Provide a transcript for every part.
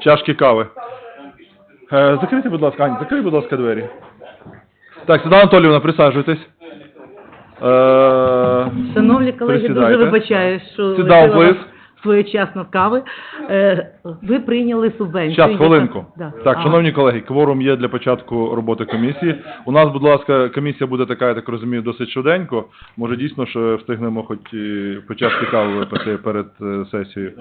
чашки кави. Е, закрийте, будь ласка, Аня, закрий, будь ласка, двері. Так, Світлана Анатоліївна, присаджуйтесь. Е, Шановні колеги, дуже Присідайте. вибачаю, що down, вас своєчасно кави. Е, Ви прийняли субвенцію. Щас, хвилинку. Да. Так, А, шановні колеги, кворум є для початку роботи комісії. У нас, будь ласка, комісія буде така, я так розумію, досить швиденько. Може, дійсно, що встигнемо хоч і по чашці кави випити перед е, сесією.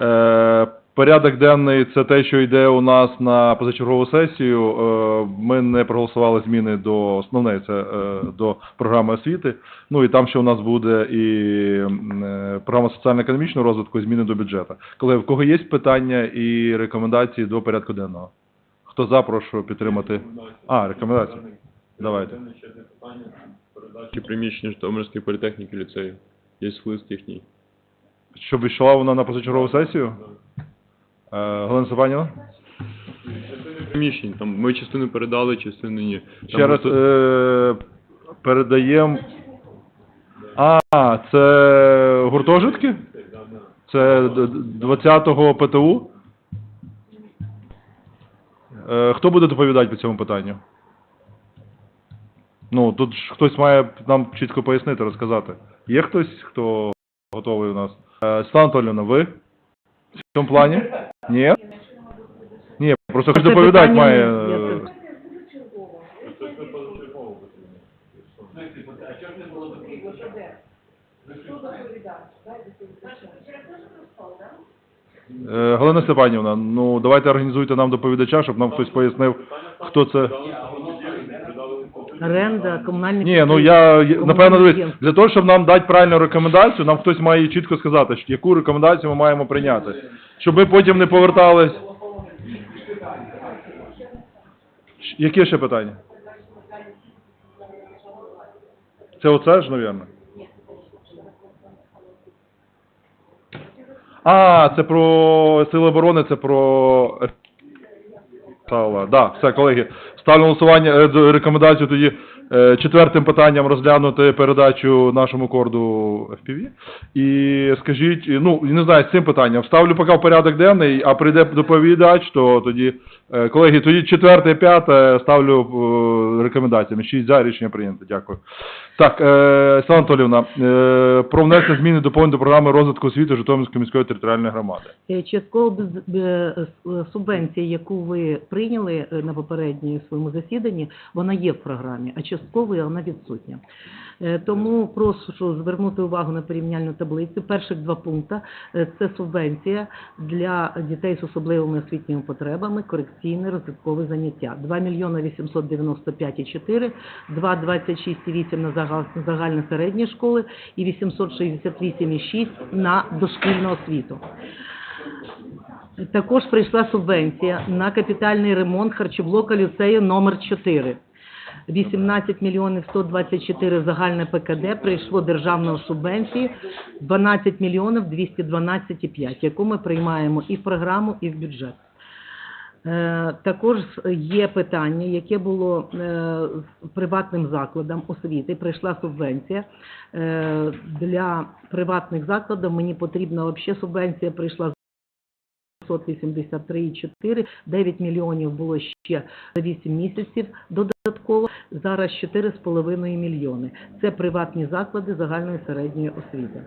Е, порядок денний це те, що йде у нас на позачергову сесію. Е, ми не проголосували зміни до основної, це е, до програми освіти. Ну і там ще у нас буде і е, програма соціально-економічного розвитку, і зміни до бюджету. Колеги, в кого є питання і рекомендації до порядку денного? Хто за, прошу підтримати. А, рекомендації. Давайте. Чи приміщення Житомирської політехніки ліцею. Є лист їхній. Щоб йшла вона на позачергову сесію? Е, Галина Степанівна? Приміщень, там ми частину передали, частину ні. Там Ще раз просто- е, передаємо. А, це гуртожитки? Це д- д- 20-го ПТУ? Е, Хто буде доповідати по цьому питанню? Ну, тут ж хтось має нам чітко пояснити, розказати. Є хтось, хто готовий у нас? Е, Світлана Анатоліївна, ви? В цьому плані? Ні? Ні, просто хтось доповідати має. е, Е, Галина Степанівна, ну давайте організуйте нам доповідача, щоб нам хтось пояснив, хто це. Оренда, комунальні Ні, ну я я- напевно дивись, для того, щоб нам дати правильну рекомендацію, нам хтось має чітко сказати, яку рекомендацію ми маємо прийняти. Щоб ми потім не повертались. Яке ще питання? Це оце ж, мабуть? А, це про Сили оборони, це про Сала. Да, все, колеги. Ставлю голосування е, рекомендацію тоді четвертим питанням розглянути передачу нашому корду FPV. І скажіть, ну, не знаю, з цим питанням. Ставлю поки в порядок денний, а прийде доповідач, то тоді, е, колеги, тоді четверте, п'яте ставлю е, рекомендаціями. Шість за, рішення прийнято. Дякую. Так, е, Світлана Анатоліївна, е, про внесення зміни і доповнень до програми розвитку освіти Житомирської міської територіальної громади. Е, Частково е, субвенція, яку ви прийняли е, на попередньому своєму засіданні, вона є в програмі, а частково вона відсутня. Е, Тому прошу звернути увагу на порівняльну таблицю. Перших два пункти е, – це субвенція для дітей з особливими освітніми потребами, корекційне розвиткове заняття. 2 мільйони 895,4, 2,26,8 на загал- на загальні середні школи і 868,6 на дошкільну освіту. Також прийшла субвенція на капітальний ремонт харчоблока ліцею номер 4. 18 мільйонів 124 загальне ПКД прийшло державної субвенції, 12 мільйонів 212,5, яку ми приймаємо і в програму, і в бюджет. Е, Також є питання, яке було е, приватним закладам освіти. Прийшла субвенція Е, для приватних закладів. Мені потрібна взагалі субвенція прийшла 583,4, 9 мільйонів було ще за 8 місяців додатково, зараз 4,5 мільйони. Це приватні заклади загальної середньої освіти.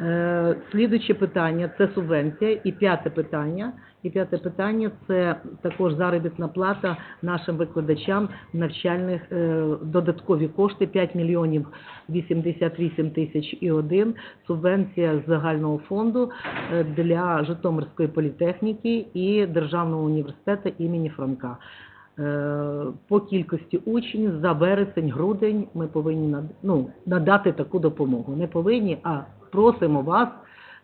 Е, Слідуюче питання це субвенція. І п'яте питання. І п'яте питання це також заробітна плата нашим викладачам навчальних е, додаткові кошти 5 мільйонів 88 тисяч і один. Субвенція з загального фонду е, для Житомирської політехніки і Державного університету імені Франка. Е, По кількості учнів за вересень-грудень ми повинні ну, надати таку допомогу. Не повинні, а просимо вас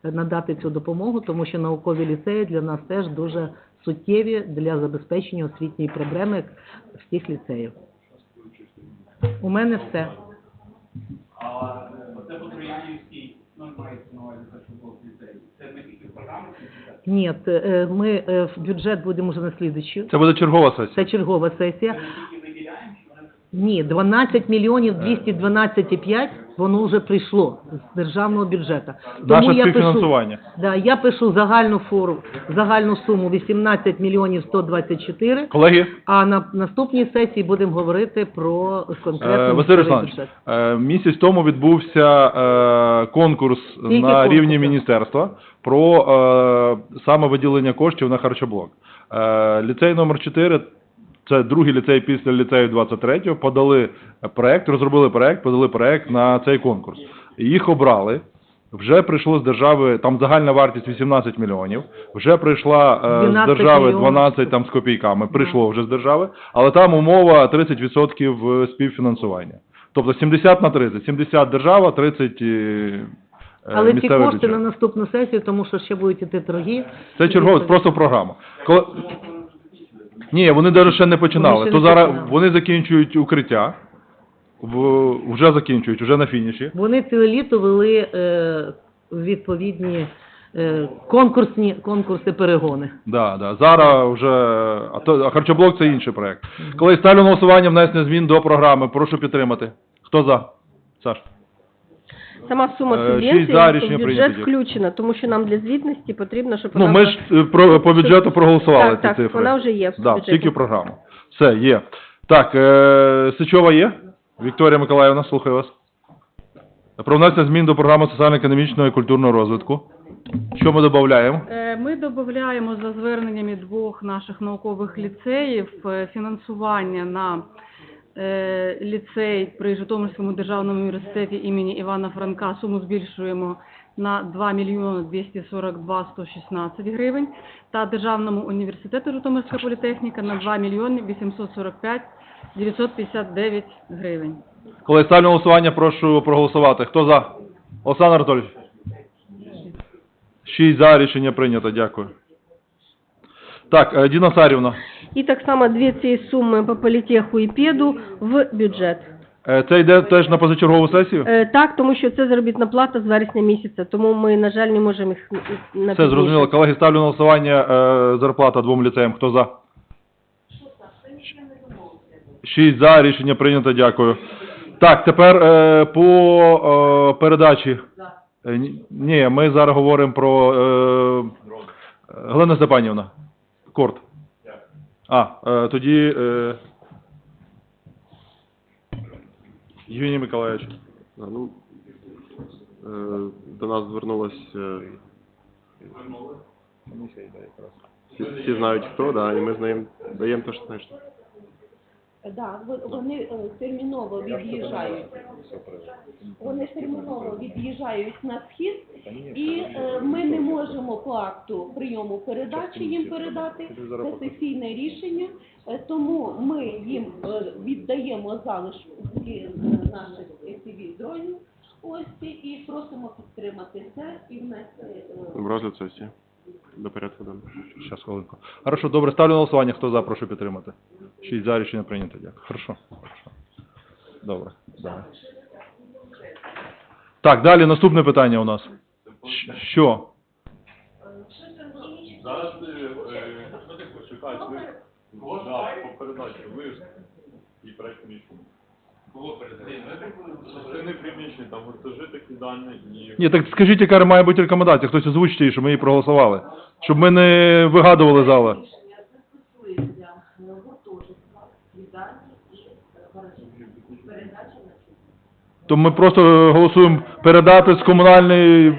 надати цю допомогу, тому що наукові ліцеї для нас теж дуже суттєві для забезпечення освітньої проблеми всіх ліцеїв. У мене все. А оце Потроянівський, ну, мається на увазі те, що було в ліцеї. Це ми тільки в програмі чи бюджет? Ні, е, ми е, в бюджет будемо вже на слідуючу. Це буде чергова сесія. Це чергова сесія. Ні, 12 мільйонів 212,5 Воно вже прийшло з державного бюджету. Наше я пишу, да, я пишу загальну фору, загальну суму 18 мільйонів 124, Колеги, а на наступній сесії будемо говорити про конкретно Е, Василь Русланович, бюджет. е, місяць тому відбувся е, конкурс Скільки на конкурсів? рівні міністерства про е, саме виділення коштів на харчоблок. Е, ліцей номер 4 це другий ліцей після ліцею 23-го, подали проект, розробили проект, подали проект на цей конкурс. Їх обрали. Вже прийшло з держави, там загальна вартість 18 мільйонів, вже прийшла е, з держави мільйонів. 12 там з копійками, прийшло вже з держави, але там умова 30% співфінансування. Тобто 70 на 30. 70 держава, 30 е, е, Але ці кошти бюджет. на наступну сесію, тому що ще будуть іти торги. Це чергово, просто програма. Коли... Ні, вони навіть ще не починали. Вони ще То не зараз починали. вони закінчують укриття, в... вже закінчують, вже на фініші. Вони ціле літо вели е, відповідні е, конкурсні конкурси перегони. Да, да. Зараз вже а то а харчоблок це інший проект. Коли ставлю на голосування внесення змін до програми, прошу підтримати. Хто за? Саш. Сама сума Е, субвенції шість за, в рішення бюджет прийнято. включена, тому що нам для звітності потрібно, щоб Ну, вона ми була- ж е, про, по бюджету проголосували Так, ці так, цифри. вона вже є в Да, бюджеті. тільки в програму. Все, є. Так, е, Сичова є? Вікторія Миколаївна, слухаю вас. Про внесення змін до програми соціально-економічного і культурного розвитку. Що ми додаємо? Е, Ми додаємо за зверненнями двох наших наукових ліцеїв е, фінансування на ліцей при Житомирському державному університеті імені Івана Франка. Суму збільшуємо на 2 мільйони 242 116 гривень та Державному університету Житомирська політехніка на 2 мільйони 845 959 гривень. Коли ставлю голосування, прошу проголосувати. Хто за? Олександр Анатолійович. Шість за, рішення прийнято, дякую. Так, е, Діна Сарівна. І так само дві ці суми по політеху і педу в бюджет. Е, Це йде теж на позачергову сесію? Е, так, тому що це заробітна плата з вересня місяця, тому ми, на жаль, не можемо їх на Все зрозуміло. Колеги, ставлю на голосування зарплата двом ліцеям. Хто за? Шість за, рішення прийнято, дякую. Так, тепер по передачі. Ні- ми зараз говоримо про Галина Степанівна. Корт. А, е, тоді е, Євгеній Миколаївич. Ну, е, до нас звернулось... е, Всі, всі знають хто, да, і ми знаємо, даємо те, що знаєш. Да, ви- вони е, терміново від'їжджають. Вони терміново від'їжджають на схід, і е, ми не можемо по акту прийому передачі їм передати. Це сесійне рішення, е, тому ми їм е, віддаємо залишки е, наших FPV дронів. Ось і просимо підтримати це і внести. е, В розгляд сесії. До порядку денного. Щас, хвилинку. Хорошо, добре, ставлю на голосування. Хто за, прошу підтримати. Шість за, рішення прийнято. Дякую. Хорошо. Хорошо. Добре, давай. Так, далі наступне питання у нас. Щ- Що? Зараз чекають, ви по передачі, ви і проект рішення. Це не приміщення, там гуртожи такі дані і... Ні, так скажіть, яка має бути рекомендація. Хтось озвучить її, щоб ми її проголосували. Щоб ми не вигадували зали. То ми просто голосуємо передати з комунальної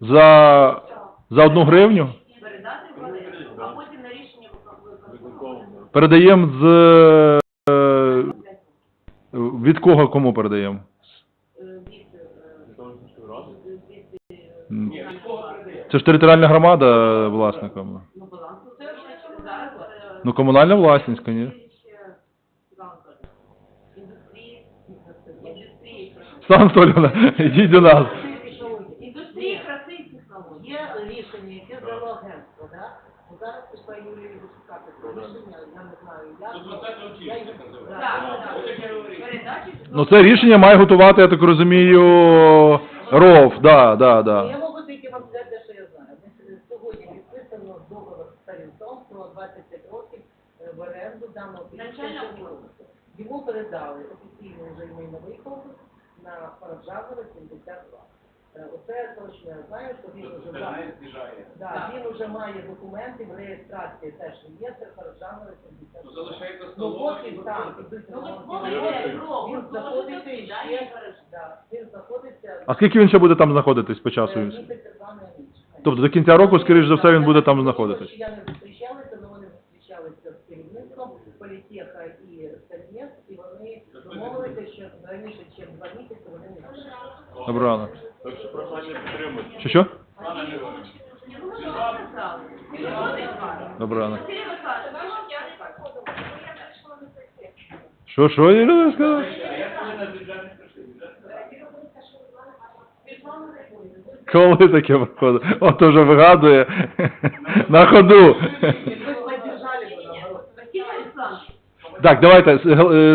за, за одну гривню? Передаємо з... е, Від кого кому передаємо? Це ж територіальна громада власником. Ну, комунальна власність, звісно. Сан Анатолійовна, йдіть до нас. Індустрії краси і технологій. Є рішення, яке взяло агентство, да? Ну, Зараз пішла Юлія це рішення, я не знаю, як. Ну, це рішення має готувати, я так розумію, РОВ, да, да, да. Я можу тільки вам сказати, те, що я знаю. Ми Сьогодні підписано договор з про 25 років е, в оренду даного приміщення. Його передали офіційно вже йому на новий конкурс. На Параджанова 72. Е, Оце точно я знаю, що він вже Це має, да, він вже має документи в реєстрації теж є, це Параджанова Ну, 72. залишається Ну, Ну, він знаходиться ще, да, він знаходиться А скільки він ще буде там знаходитись по е, часу? ніч. Тобто до кінця року, скоріш за все, він буде там знаходитись. Я не зустрічалася, але вони зустрічалися з керівництвом політеха і СНС, і вони домовилися, що раніше, ніж два місяці, вони не зустрічаються. Доброго ранку. Так що прохання підтримати. Що що? Доброго ранку. Що, що, Ірина сказала? Коли таке проходить? От вже вигадує на ходу. Так, давайте, е,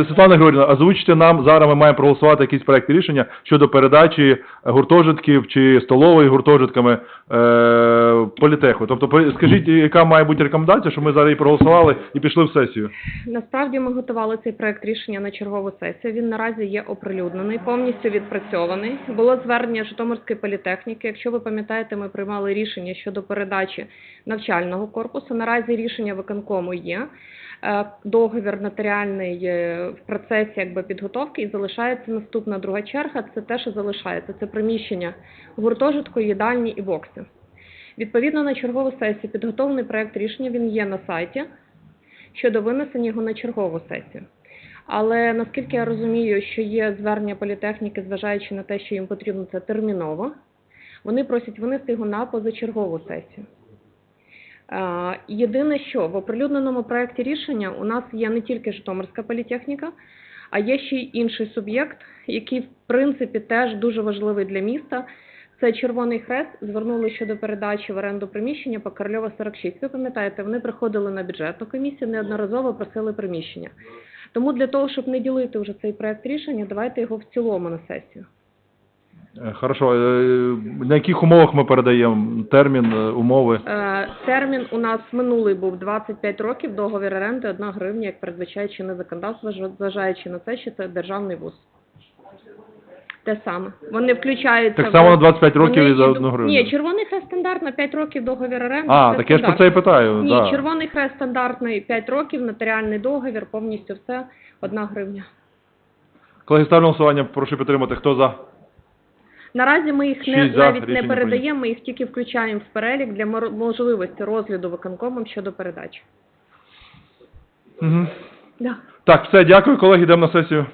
Світлана Григорівна, озвучте нам, зараз ми маємо проголосувати якийсь проект рішення щодо передачі гуртожитків чи столової гуртожитками е, політеху. Тобто, скажіть, яка має бути рекомендація, щоб ми зараз її проголосували і пішли в сесію? Насправді ми готували цей проект рішення на чергову сесію. Він наразі є оприлюднений, повністю відпрацьований. Було звернення Житомирської політехніки. Якщо ви пам'ятаєте, ми приймали рішення щодо передачі навчального корпусу. Наразі рішення виконкому є. Е, Договір нотаріальний е, в процесі якби підготовки і залишається наступна друга черга. Це те, що залишається. Це приміщення гуртожитку, їдальні і бокси. Відповідно на чергову сесію підготовлений проект рішення. Він є на сайті щодо винесення його на чергову сесію. Але наскільки я розумію, що є звернення політехніки, зважаючи на те, що їм потрібно це терміново, вони просять винести його на позачергову сесію. Е, Єдине, що в оприлюдненому проєкті рішення у нас є не тільки Житомирська політехніка, а є ще й інший суб'єкт, який в принципі теж дуже важливий для міста. Це Червоний Хрест звернули щодо передачі в оренду приміщення по Корольова 46. Ви пам'ятаєте, вони приходили на бюджетну комісію, неодноразово просили приміщення. Тому для того, щоб не ділити вже цей проект рішення, давайте його в цілому на сесію. Е, Хорошо, е, на яких умовах ми передаємо термін, е, умови? Термін у нас минулий був 25 років, договір оренди 1 гривня, як передбачає чинне законодавство, зважаючи на те, що це державний вуз. Те саме. Вони включаються Так само на 25 років і за йдуть- 1 гривню. Ні, Червоний Хрест стандартно 5 років договір оренди. А, так я ж про це і питаю. Ні, да. Червоний Хрест стандартний 5 років, нотаріальний договір, повністю все, 1 гривня. Колеги, ставлю голосування, прошу підтримати. Хто за? Наразі ми їх не, Шість за, навіть не рішення передаємо, ми їх тільки включаємо в перелік для мор- можливості розгляду виконкомом щодо передачі. Угу. Да. Так, все, дякую, колеги, йдемо на сесію.